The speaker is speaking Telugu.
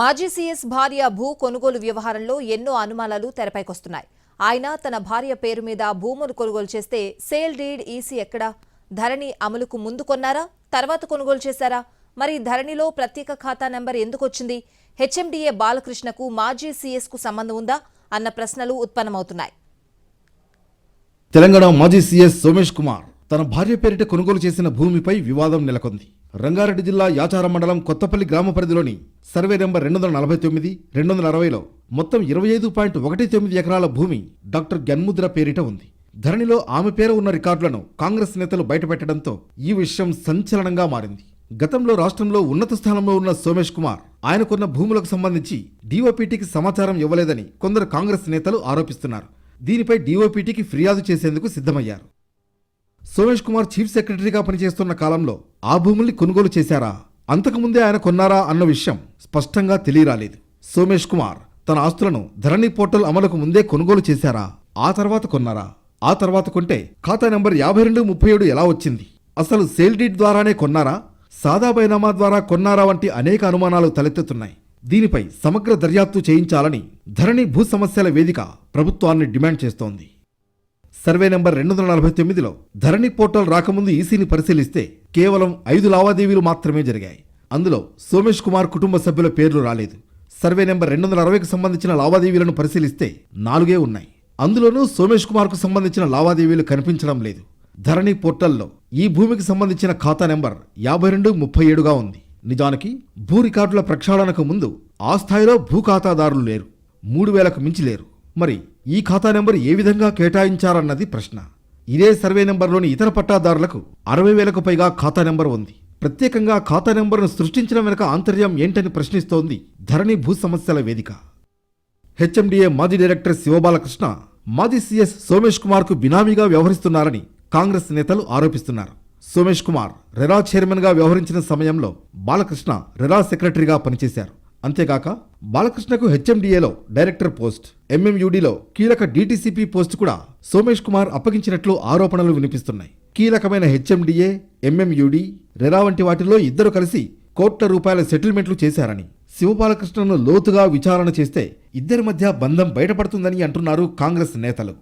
మాజీ సీఎస్ భార్య భూ కొనుగోలు వ్యవహారంలో ఎన్నో అనుమానాలు తెరపైకొస్తున్నాయి. ఆయన తన భార్య పేరు మీద భూములు కొనుగోలు చేస్తే సేల్ డీడ్ ఈసీ ఎక్కడా? ధరణి అమలుకు ముందు కొన్నారా? తర్వాత కొనుగోలు చేశారా? మరి ధరణిలో ప్రత్యేక ఖాతా నెంబర్ ఎందుకు వచ్చింది హెచ్ఎండిఏ బాలకృష్ణకు మాజీ సీఎస్కు సంబంధం ఉందా? అన్న ప్రశ్నలు ఉత్పన్నమవుతున్నాయి. తెలంగాణ మాజీ సీఎస్ సోమేష్ కుమార్ తన భార్య పేరిట కొనుగోలు చేసిన భూమిపై వివాదం నెలకొంది. రంగారెడ్డి జిల్లా యాచారం మండలం కొత్తపల్లి గ్రామ పరిధిలోని సర్వే నెంబర్ రెండు వందల నలభై తొమ్మిది రెండు వందల అరవైలో మొత్తం ఇరవై ఐదు పాయింట్ ఒకటి తొమ్మిది ఎకరాల భూమి డాక్టర్ గన్ముద్ర పేరిట ఉంది. ధరణిలో ఆమె పేరు ఉన్న రికార్డులను కాంగ్రెస్ నేతలు బయటపెట్టడంతో ఈ విషయం సంచలనంగా మారింది. గతంలో రాష్ట్రంలో ఉన్నత స్థానంలో ఉన్న సోమేష్ కుమార్ ఆయనకున్న భూములకు సంబంధించి డీఓపీటీకి సమాచారం ఇవ్వలేదని కొందరు కాంగ్రెస్ నేతలు ఆరోపిస్తున్నారు. దీనిపై డీఓపీటీకి ఫిర్యాదు చేసేందుకు సిద్ధమయ్యారు. సోమేష్ కుమార్ చీఫ్ సెక్రటరీగా పనిచేస్తున్న కాలంలో ఆ భూముల్ని కొనుగోలు చేశారా? అంతకుముందే ఆయన కొన్నారా అన్న విషయం స్పష్టంగా తెలియరాలేదు. సోమేష్ కుమార్ తన ఆస్తులను ధరణి పోర్టల్ అమలుకు ముందే కొనుగోలు చేశారా? ఆ తర్వాత కొన్నారా? ఆ తర్వాత కొంటే ఖాతా నెంబర్ యాభై రెండు ముప్పై ఏడు ఎలా వచ్చింది? అసలు సేల్ డీట్ ద్వారానే కొన్నారా? సాదా బైనామా ద్వారా కొన్నారా వంటి అనేక అనుమానాలు తలెత్తుతున్నాయి. దీనిపై సమగ్ర దర్యాప్తు చేయించాలని ధరణి భూ సమస్యల వేదిక ప్రభుత్వాన్ని డిమాండ్ చేస్తోంది. సర్వే నెంబర్ రెండు వందల నలభై తొమ్మిదిలో ధరణి పోర్టల్ రాకముందు ఈసీని పరిశీలిస్తే కేవలం ఐదు లావాదేవీలు మాత్రమే జరిగాయి. అందులో సోమేష్ కుమార్ కుటుంబ సభ్యుల పేర్లు రాలేదు. సర్వే నెంబర్ రెండు వందల అరవైకి సంబంధించిన లావాదేవీలను పరిశీలిస్తే నాలుగే ఉన్నాయి. అందులోనూ సోమేష్ కుమార్కు సంబంధించిన లావాదేవీలు కనిపించడం లేదు. ధరణి పోర్టల్లో ఈ భూమికి సంబంధించిన ఖాతా నెంబర్ యాభై రెండు ముప్పై ఏడుగా ఉంది. నిజానికి భూ రికార్డుల ప్రక్షాళనకు ముందు ఆ స్థాయిలో భూ ఖాతాదారులు లేరు. మూడు వేలకు మించి లేరు. మరి ఈ ఖాతా నెంబర్ ఏ విధంగా కేటాయించారన్నది ప్రశ్న. ఇదే సర్వే నెంబర్లోని ఇతర పట్టాదారులకు అరవై వేలకు పైగా ఖాతా నెంబర్ ఉంది. ప్రత్యేకంగా ఖాతా నెంబర్ను సృష్టించడం వెనుక ఆంతర్యం ఏంటని ప్రశ్నిస్తోంది ధరణి భూ సమస్యల వేదిక. హెచ్ఎండిఏ మాజీ డైరెక్టర్ శివబాలకృష్ణ మాజీ సీఎస్ సోమేష్ కుమార్కు బినామీగా వ్యవహరిస్తున్నారని కాంగ్రెస్ నేతలు ఆరోపిస్తున్నారు. సోమేష్ కుమార్ రెరా చైర్మన్గా వ్యవహరించిన సమయంలో బాలకృష్ణ రెరా సెక్రటరీగా పనిచేశారు. అంతేగాక బాలకృష్ణకు హెచ్ఎండిఏలో డైరెక్టర్ పోస్ట్ ఎంఎంయూడిలో కీలక డీటీసీపీ పోస్ట్ కూడా సోమేష్ కుమార్ అప్పగించినట్లు ఆరోపణలు వినిపిస్తున్నాయి. కీలకమైన హెచ్ఎండిఏ ఎంఎంయూడి రెరా వంటి వాటిలో ఇద్దరు కలిసి కోట్ల రూపాయల సెటిల్మెంట్లు చేశారని శివబాలకృష్ణను లోతుగా విచారణ చేస్తే ఇద్దరి మధ్య బంధం బయటపడుతుందని అంటున్నారు కాంగ్రెస్ నేతలు.